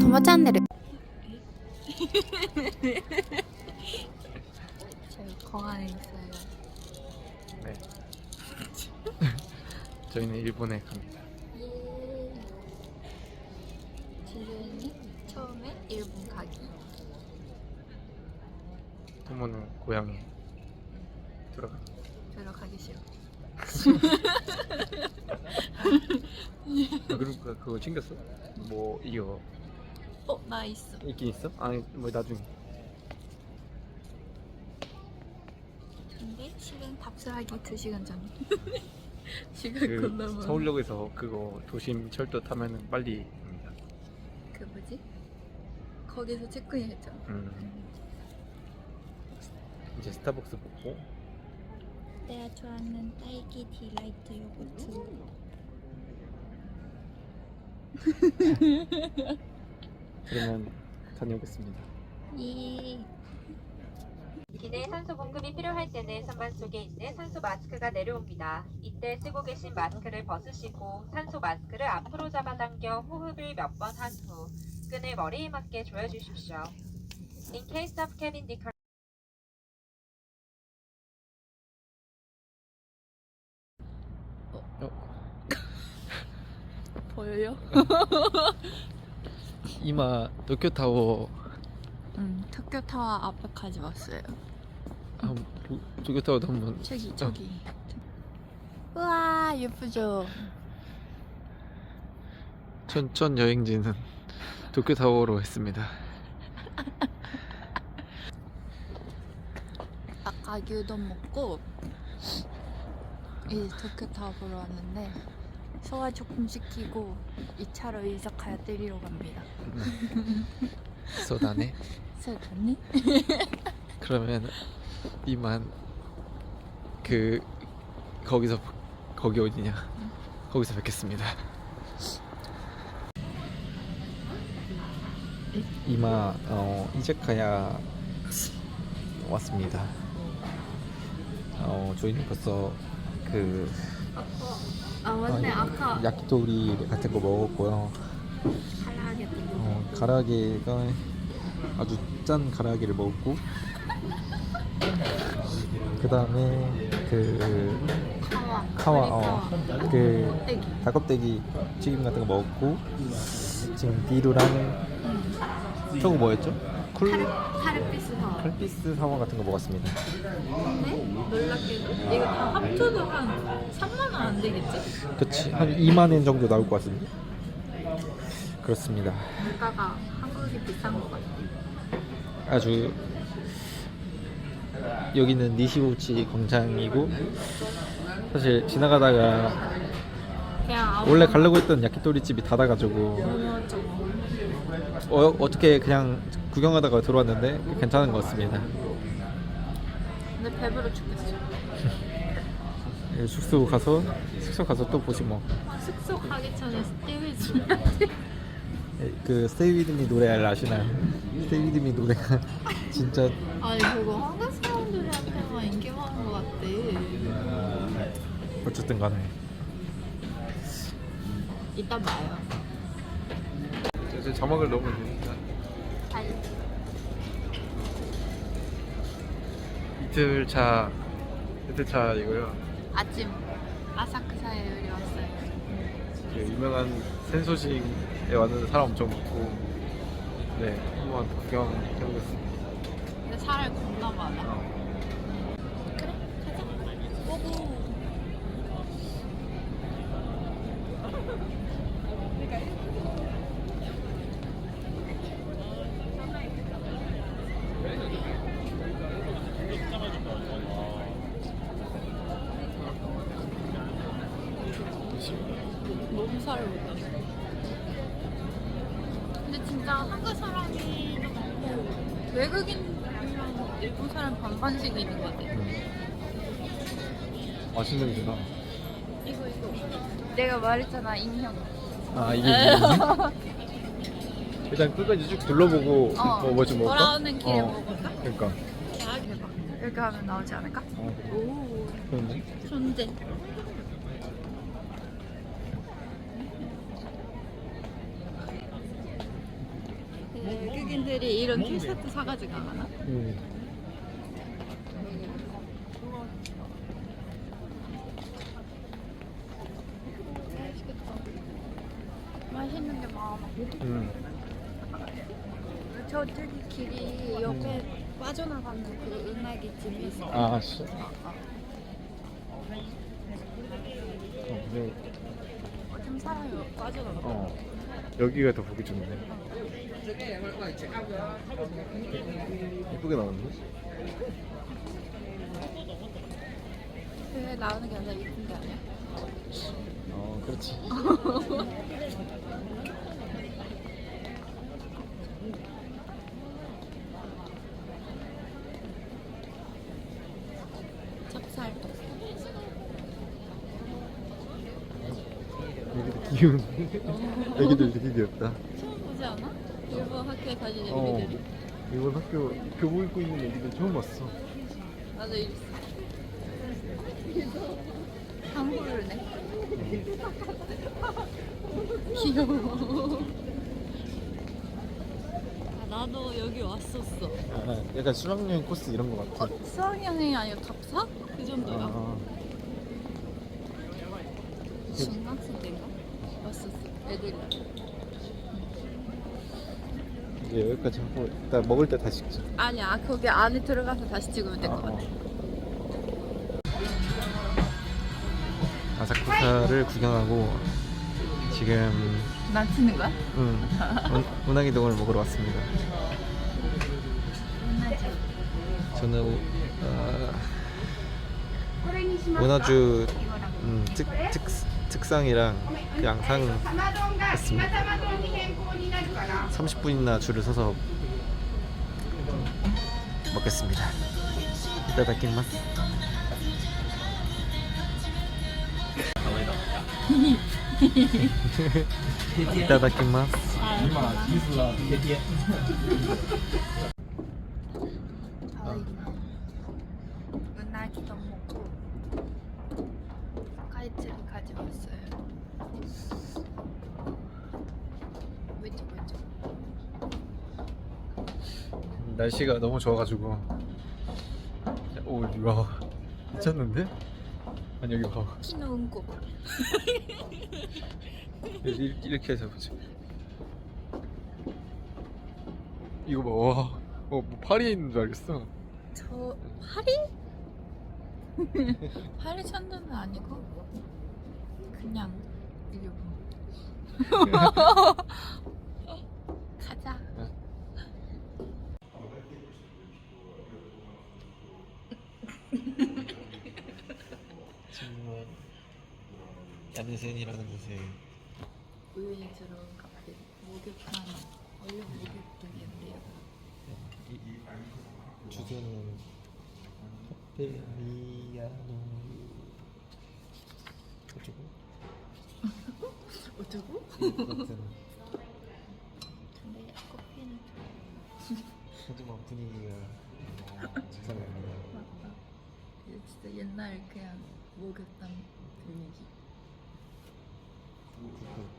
도마チャンネル 저희 공항에 있어요. 네. 저희는 일본에 갑니다. 지은이 처음에 일본 가기. 토모는 고향에 들어가. 들어가기 싫어. 아, 그러니까 그거 챙겼어? 뭐 이거 어, 나 있어. 있긴 있어? 아니 뭐 나중에. 근데 실은 답사하기 2시간 전. 시간 그 많아. 서울역에서 그거 도심 철도 타면은 빨리 갑니다. 그 뭐지? 거기서 체크인 했잖아. 음. 이제 스타벅스 보고 내가 좋아하는 딸기 디라이트 요거트. 그러면 다녀오겠습니다. 예. 기내 산소 공급이 필요할 때는 선반 속에 있는 산소 마스크가 내려옵니다. 이때 쓰고 계신 마스크를 벗으시고 산소 마스크를 앞으로 잡아당겨 호흡을 몇 번 한 후 끈을 머리에 맞게 조여주십시오. In case of cabin 보여요? 이마 도쿄타워 응. 도쿄타워 앞에까지 왔어요. 한 도- 도쿄 타워도 한번 저기 저기. 우와 예쁘죠? 첫, 첫 여행지는 도쿄 타워로 했습니다. 아까 유돈 먹고 이제 도쿄타워 보러 왔는데 소화 조금 시키고 2차로 이자카야 때리러 갑니다. 소다네. 세다니? 그러면 이만 그 거기서 거기 어디냐? 거기서 뵙겠습니다. 이마 어, 이자카야 왔습니다. 어, 저희는 벌써 그 아 맞네. 아까 야키토리 같은 거 먹었고요. 하라게 어, 가라게가 아주 짠 가라게를 먹었고. 그 다음에 그 카와. 카와 어, 그 닭껍데기. 튀김 같은 거 먹었고. 지금 비루랑 저거 뭐였죠? 쿨 카르피스 사와 칼피스 사와 같은 거 먹었습니다. 네? 놀랍게도 이거 다 합쳐도 한 3만 원 안 되겠지? 그치 한 2만 원 정도 나올 것 같은데 그렇습니다. 물가가 한국이 비싼 것 같아 아주 여기는 니시우치 광장이고 사실 지나가다가 그냥 아무 원래 가려고 했던 야키토리 집이 닫아가지고 좀 어, 어떻게 그냥 구경하다가 들어왔는데 괜찮은 것 같습니다. 근데 배부러 죽겠어 예, 숙소 가서 숙소 가서 또 보지 뭐. 숙소 가기 전에 스테이지 예, 그 With Me 노래 아시나요? Stay With Me 노래가 진짜 아니 그거 한국 사람들한테만 인기 많은 것 같대 어쨌든 간에 이따 봐요 이제 자막을 넣으면 되니까 이틀 차 이틀 차 이고요. 아침 아사쿠사에 우리 왔어요. 그 유명한 센소식에 왔는데 사람 엄청 많고. 네 한번 구경해보겠습니다. 근데 사람 겁나 많아. 그래 가자. 고고 너무 살을 못 땄어. 근데 진짜 한국 사람이 많고 외국인이랑 일본 사람 반반씩 있는 것 같아. 음. 맛있는 데다. 이거 이거. 내가 말했잖아 인형. 아 이게 뭐지? 일단 끝까지 쭉 둘러보고 어. 뭐 뭐좀 먹을까? 돌아오는 길에 어. 먹을까? 그러니까. 아 대박. 이렇게 하면 나오지 않을까? 어, 오 그런데 존재. 사람들이 이런 티셔츠 사가지고 안 하나? 음. 맛있는 게 많아. 음. 저쪽이 길이 옆에 빠져나가는 그 은하기 집이 있어. 아, 씨. 어, 네. 좀 살아요. 빠져나가. 어. 여기가 더 보기 좋네. 예쁘게 나왔네. 그게 나오는 게 아니라 이쁜 게 아니야. 어, 그렇지. 찹쌀도. 여기도 귀여운데? 애기들 되게 귀엽다. 학교에 다니는 어. 애기들이. 이번 학교 교복 입고 있는 애기들 처음 봤어. 나도 이랬어. 한국을네. 귀여워. 아, 나도 여기 왔었어. 아, 약간 수학여행 코스 이런 거 같아. 어, 수학여행이 아니고 답사? 그 정도야. 아, 중학생 때인가? 왔었어. 애들이. 이제 여기까지 하고 일단 먹을 때 다시 찍자. 아니야, 거기 안에 들어가서 다시 찍으면 될 것 같아. 아사쿠사를 구경하고 지금 남치는 거야? 응, 운- 운항이동을 먹으러 왔습니다. 저는 우- 어, 운하주 음, 특, 특, 특상이랑 그 양상 했습니다. 30분이나 줄을 서서 먹겠습니다. 이따 뵙겠마스. 이따. 은하기도 먹고 스카이트를 가져왔어요. 왼쪽 왼쪽. 날씨가 너무 좋아가지고 오와 미쳤는데? 아니 여기 봐. 이렇게, 이렇게 해서 보지 이거 봐 와, 어, 뭐 파리에 있는 줄 알겠어 저 파리? 파리 천도는 아니고 그냥 일본. 가자. 정말 얀센이라는 곳에 우연히 들어온 카페 목욕탕 원래 목욕탕이었대요. 이, 이 주소는 카페미야노 어쩌고? 어쩌고? 아무튼 근데 커피는 하지만 분위기가 이상합니다 이게 진짜 옛날 그냥 목욕탕 분위기. 그,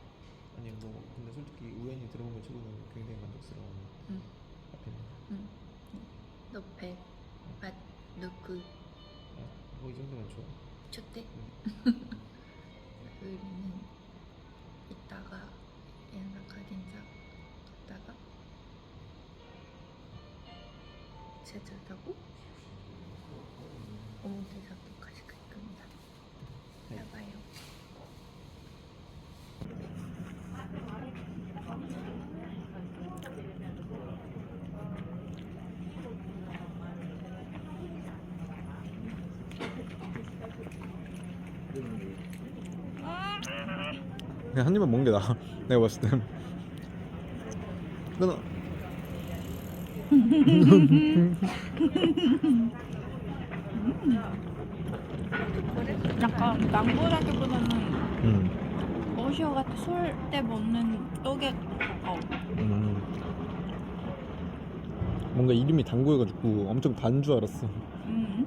아니 뭐 근데 솔직히 우연히 들어보면 저거는 굉장히 만족스러운 응. 카페입니다 응. 너배 맛 넣고 뭐이 정도면 좋아. 좋대. 우리는 이따가 가긴자 갔다가 제철 타고 오모테사토까지 갈 겁니다. 네. 봐요. 그냥 한 입만 먹는 게 나아 내가 봤을 땐 끊어 약간 망고라기보다는 음. 오시오 같은 솔때 먹는 떡에 가까워. 음. 뭔가 이름이 당구여가지고 엄청 단 줄 알았어 음.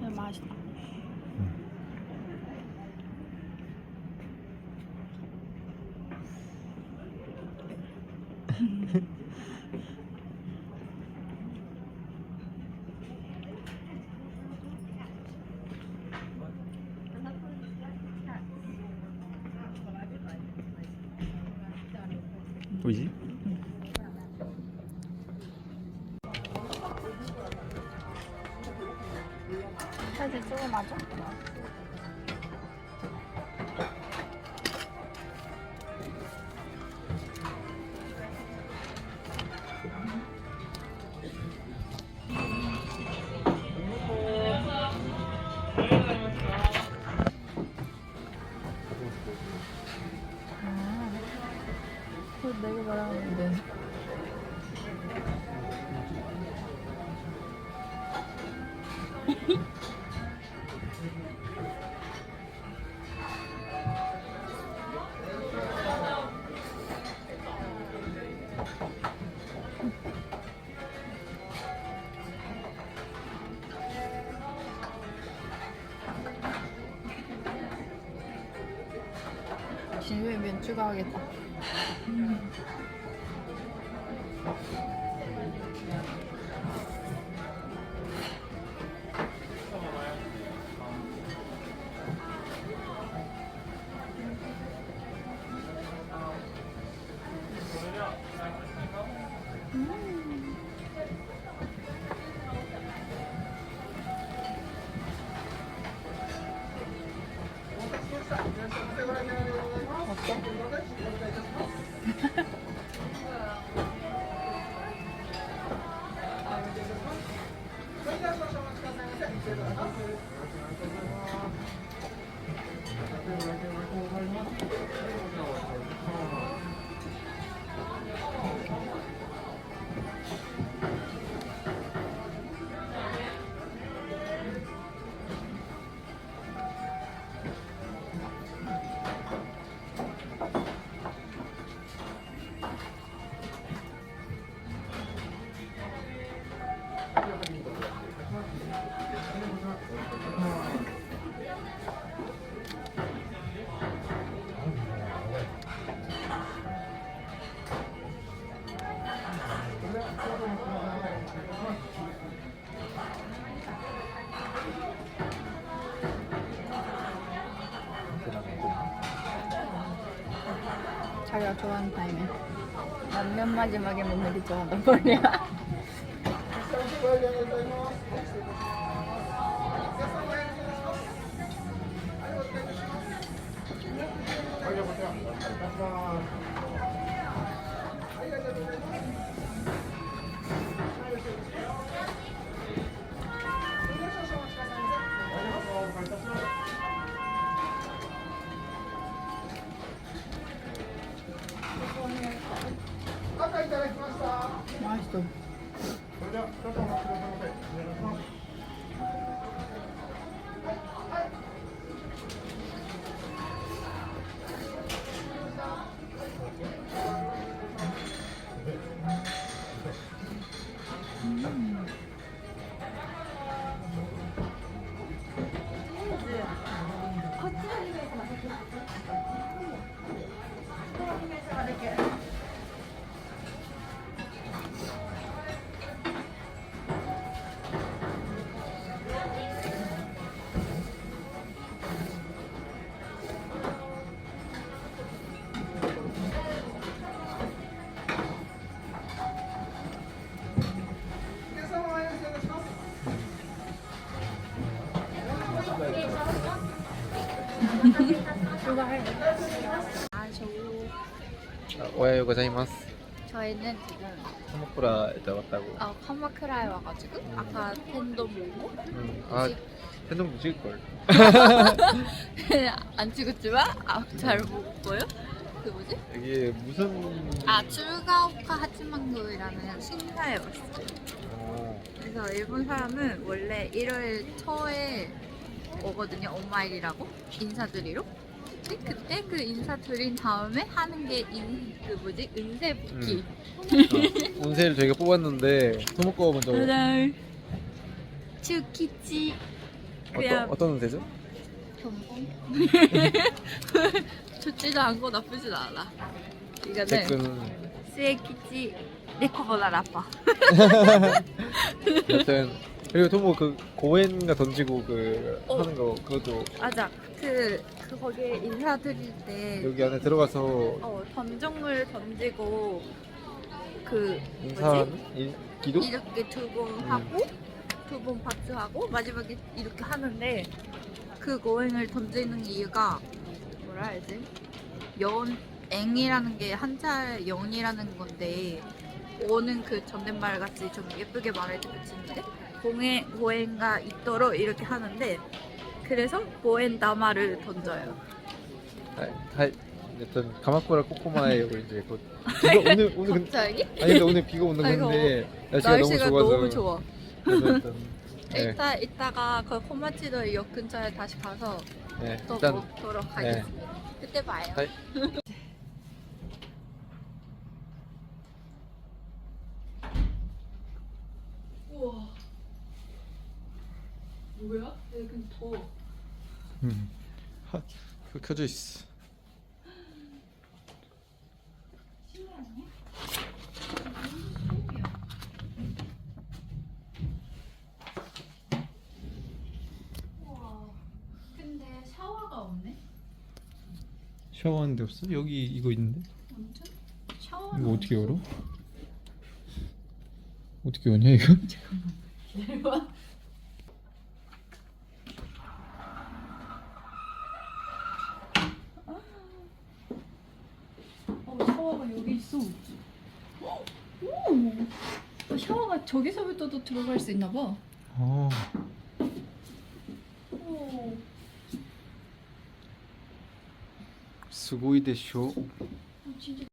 근데 맛있다. 보이지? 사진 찍어 맞아? 진우의 면 추가 하겠다. 자기가 좋아하는 타임에 난면 마지막에 먹는 게 좋아한단 말이야. 추가해. 아, 저 아, 오하요 고자이마스. 저희는 지금 카마쿠라에 왔다고. 아, 카마크라에 와가지고 아까 텐도 보고 음, 아, 텐동도 찍을 걸. 안 찍었지만 아, 잘 먹었고요. 그 뭐지? 이게 무슨? 아, 출가오카 하치망구이라는 신사에 왔어요. 어, 그래서 일본 사람은 원래 1월 초에 오거든요. 오마일이라고 인사드리러. 근데 그때 그 인사 드린 다음에 하는 게그 뭐지 은세 붓기. 어, 운세를 저희가 뽑았는데 토모코 먼저 짜잔. 츠키치. 어떤 어떤 운세죠? 전공. 좋지도 않고 나쁘지도 않아. 이거는 댓글은 스에키치 네코보다 나빠. 여튼 그리고 토모 그 고엔가 던지고 그 어. 하는 거 그것도 맞아. 그, 그 거기에 인사드릴 때 여기 안에 들어가서 어, 던정물 던지고 그 인사하는 인- 기도? 이렇게 두번 음. 하고 두 번 박수하고 마지막에 이렇게 하는데 그 고행을 던지는 이유가 뭐라 해야지 연 앵이라는 게 한자 연이라는 건데 오는 그 존댓말 같이 좀 예쁘게 말해도 붙이는데 고행 고행가 있도록 이렇게 하는데 그래서 고행 다마를 던져요. 아, 다 여튼 가마쿠라 코코마에 여기 이제 곧 비가 오늘 오늘 근데 갑자기 아니 근데 오늘 비가 오는 아이고, 건데 날씨가, 날씨가 너무 좋아서 너무 좋아. 그래서 일단 네, 이따 이따가 그 코마치도 역 근처에 다시 가서 네, 또 일단 먹도록 하겠습니다. 그때 봐요. 아이. 우와. 뭐야? 여기 더워. 음. 하, 그 켜져 있어. 우와. 근데 샤워가 없네. 샤워하는 데 없어? 여기 이거 있는데? 완전 샤워. 이거 어떻게 열어? 어떻게 여냐 이거? 기다려봐. 샤워가 여기 있어. 어, 오! 어, 샤워가 저기서부터도 들어갈 수 있나 봐. 아, 오. 스고이 데쇼. 어, 진짜.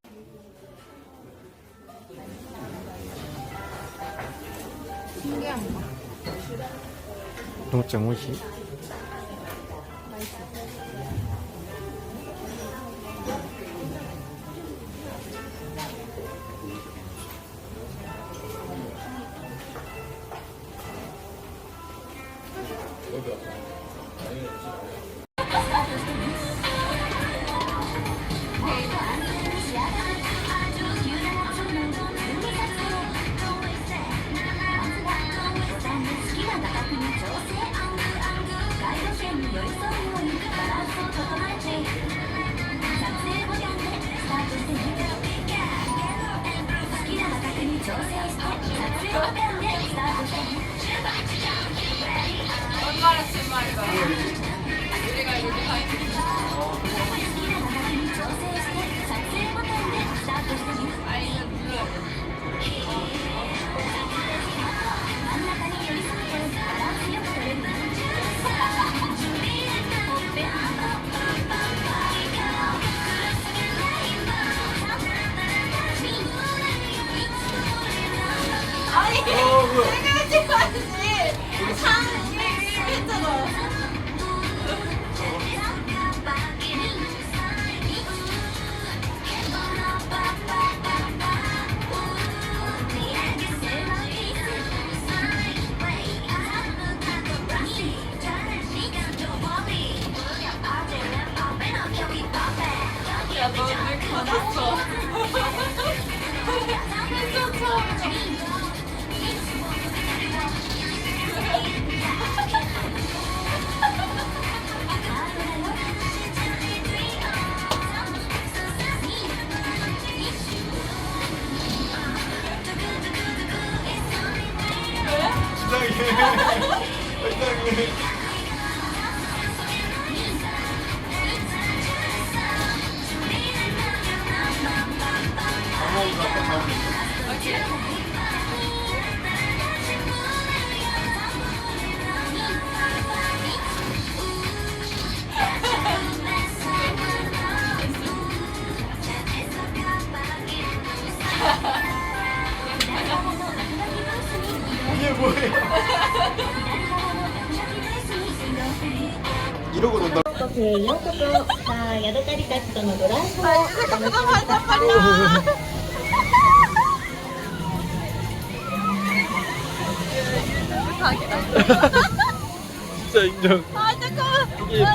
신기한 거. 너무 짱 멋이. 맛있어. 我也，反正也。 이러고 さい 진짜 인정. 아 잠깐만. 이게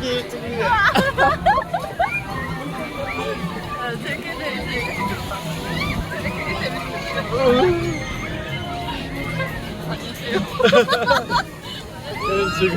이게 1등이네. 아, 되게 되지. 저는 지금